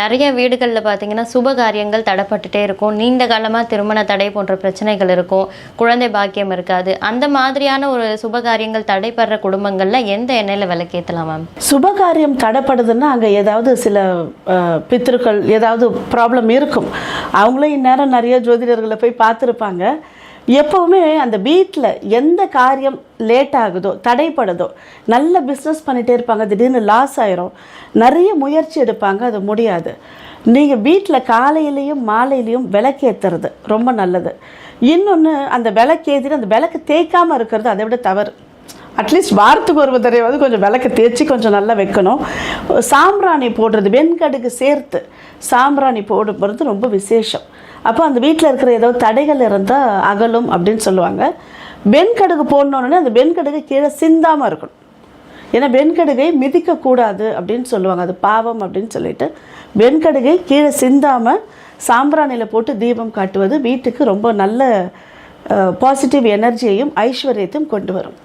நிறைய வீடுகளில் பார்த்தீங்கன்னா சுப காரியங்கள் தடைப்பட்டுட்டே இருக்கும். நீண்ட காலமாக திருமண தடை போன்ற பிரச்சனைகள் இருக்கும். குழந்தை பாக்கியம் இருக்காது. அந்த மாதிரியான ஒரு சுப காரியங்கள் தடைப்படுற குடும்பங்களில் எந்த எண்ணெயில் விளக்கேற்றலாம் மேம் சுபகாரியம் தடைப்படுதுன்னா அங்கே ஏதாவது சில பித்திருக்கள் ஏதாவது ப்ராப்ளம் இருக்கும். அவங்களும் இந்நேரம் நிறைய ஜோதிடர்களை போய் பார்த்துருப்பாங்க. எப்போவுமே அந்த வீட்டில் எந்த காரியம் லேட் ஆகுதோ தடைப்படுதோ நல்ல பிஸ்னஸ் பண்ணிகிட்டே இருப்பாங்க திடீர்னு லாஸ் ஆயிரும். நிறைய முயற்சி எடுப்பாங்க அது முடியாது. நீங்கள் வீட்டில் காலையிலையும் மாலையிலையும் விளக்கேற்றுறது ரொம்ப நல்லது. இன்னொன்று அந்த விளக்கேற்றிட்டு அந்த விளக்கு தேய்க்காமல் இருக்கிறது அதை விட தவறு. அட்லீஸ்ட் வாரத்துக்கு ஒரு தடவையாவது கொஞ்சம் விளக்கு தேய்ச்சி கொஞ்சம் நல்லா வைக்கணும். சாம்பிராணி போடுறது வெண்கடுகு சேர்த்து சாம்பிராணி போடுறது ரொம்ப விசேஷம். அப்போ அந்த வீட்டில் இருக்கிற ஏதோ தடைகள் இருந்தால் அகலும் அப்படின்னு சொல்லுவாங்க. வெண்கடுகு போடணுன்னே அந்த வெண்கடுகு கீழே சிந்தாமல் இருக்கணும். ஏன்னா வெண்கடுகை மிதிக்கக்கூடாது அப்படின்னு சொல்லுவாங்க. அது பாவம் அப்படின்னு சொல்லிட்டு வெண்கடுகை கீழே சிந்தாமல் சாம்பிராணியில் போட்டு தீபம் காட்டுவது வீட்டுக்கு ரொம்ப நல்ல பாசிட்டிவ் எனர்ஜியையும் ஐஸ்வர்யத்தையும் கொண்டு வரும்.